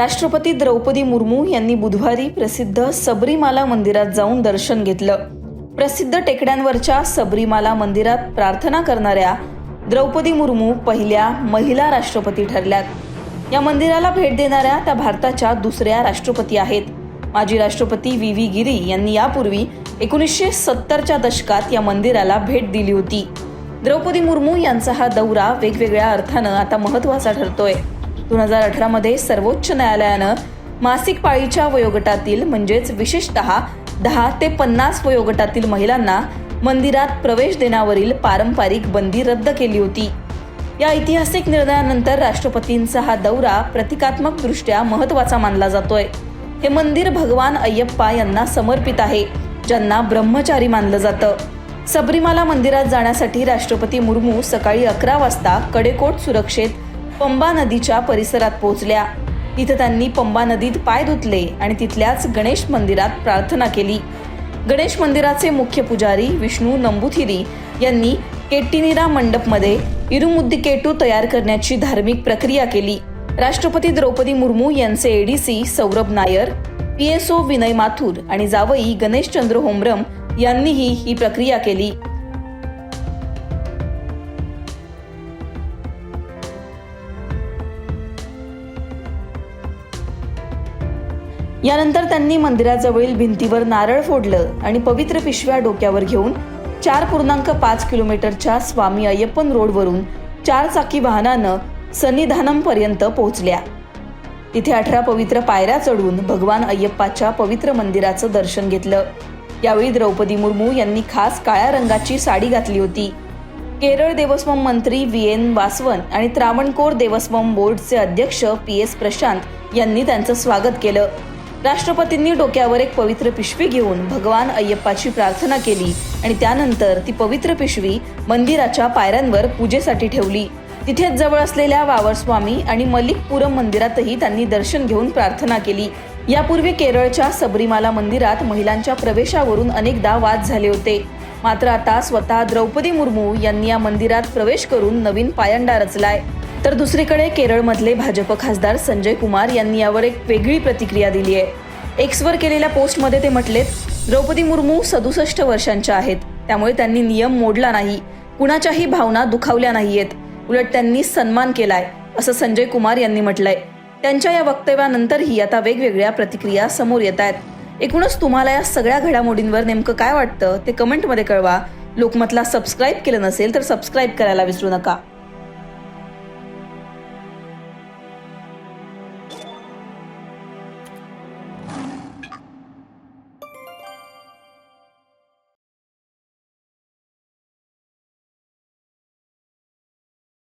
राष्ट्रपती द्रौपदी मुर्मू यांनी बुधवारी प्रसिद्ध सबरीमाला मंदिरात जाऊन दर्शन घेतलं. प्रसिद्ध टेकड्यांवरच्या सबरीमाला मंदिरात प्रार्थना करणाऱ्या द्रौपदी मुर्मू पहिल्या महिला राष्ट्रपती ठरल्यात. या मंदिराला भेट देणाऱ्या त्या भारताच्या दुसऱ्या राष्ट्रपती आहेत. माजी राष्ट्रपती व्ही. व्ही. गिरी यांनी यापूर्वी एकोणीसशे सत्तरच्या दशकात या मंदिराला भेट दिली होती. द्रौपदी मुर्मू यांचा हा दौरा वेगवेगळ्या अर्थानं आता महत्त्वाचा ठरतोय. दोन हजार अठरामध्ये सर्वोच्च न्यायालयानं मासिक पाळीच्या वयोगटातील म्हणजेच विशेषतः दहा ते पन्नास वयोगटातील महिलांना मंदिरात प्रवेश देण्यावरील पारंपरिक बंदी रद्द केली होती. या ऐतिहासिक निर्णयानंतर राष्ट्रपतींचा हा दौरा प्रतिकात्मक दृष्ट्या महत्त्वाचा मानला जातोय. हे मंदिर भगवान अय्यप्पा यांना समर्पित आहे ज्यांना ब्रह्मचारी मानलं जातं. सबरीमाला मंदिरात जाण्यासाठी राष्ट्रपती मुर्मू सकाळी अकरा वाजता कडेकोट सुरक्षेत पंबा नदीच्या परिसरात पोहोचल्या. तिथं त्यांनी पंबा नदीत पाय धुतले आणि तिथल्याच गणेश मंदिरात प्रार्थना केली. गणेश मंदिराचे मुख्य पुजारी विष्णू नंबुथिरी यांनी केट्टीनिरा मंडपमध्ये इरुमुद्दिकेटू तयार करण्याची धार्मिक प्रक्रिया केली. राष्ट्रपती द्रौपदी मुर्मू यांचे एडीसी सौरभ नायर पीएसओ विनय माथुर आणि जावई गणेशचंद्र होमरम यांनीही ही प्रक्रिया केली. यानंतर त्यांनी मंदिराजवळील भिंतीवर नारळ फोडलं आणि पवित्र पिशव्या डोक्यावर घेऊन चार पूर्णांक पाच किलोमीटरच्या स्वामी अय्यप्पन रोडवरून चार चाकी वाहनानं सन्निधानम पर्यंत पोहोचल्या. तिथे अठरा पवित्र पायऱ्या चढून भगवान अय्यप्पाच्या पवित्र मंदिराचं दर्शन घेतलं. यावेळी द्रौपदी मुर्मू यांनी खास काळ्या रंगाची साडी घातली होती. केरळ देवस्वम मंत्री व्ही. एन. वासवन आणि त्रावणकोर देवस्वम बोर्डचे अध्यक्ष पी. एस. प्रशांत यांनी त्यांचं स्वागत केलं. राष्ट्रपतींनी डोक्यावर एक पवित्र पिशवी घेऊन भगवान अय्यप्पाची प्रार्थना केली आणि त्यानंतर ती पवित्र पिशवी मंदिराच्या पायऱ्यांवर पूजेसाठी ठेवली. तिथेच जवळ असलेल्या वावरस्वामी आणि मलिकपुरम मंदिरातही त्यांनी दर्शन घेऊन प्रार्थना केली. यापूर्वी केरळच्या सबरीमाला मंदिरात महिलांच्या प्रवेशावरून अनेकदा वाद झाले होते. मात्र आता स्वतः द्रौपदी मुर्मू यांनी या मंदिरात प्रवेश करून नवीन पायंडा रचलाय. तर दुसरीकडे केरळमधले भाजप खासदार संजय कुमार यांनी यावर एक वेगळी प्रतिक्रिया दिली आहे. एक्सवर केलेल्या पोस्टमध्ये ते म्हटलेत द्रौपदी मुर्मू सदुसष्ट वर्षांच्या आहेत. त्यामुळे त्यांनी नियम मोडला नाही. कुणाच्याही भावना दुखावल्या नाहीयेत. उलट त्यांनी सन्मान केलाय असं संजय कुमार यांनी म्हटलंय. त्यांच्या या वक्तव्यानंतरही आता वेगवेगळ्या प्रतिक्रिया समोर येत आहेत. एकूणच तुम्हाला या सगळ्या घडामोडींवर नेमकं काय वाटतं ते कमेंटमध्ये कळवा. लोकमतला सबस्क्राईब केलं नसेल तर सबस्क्राईब करायला विसरू नका.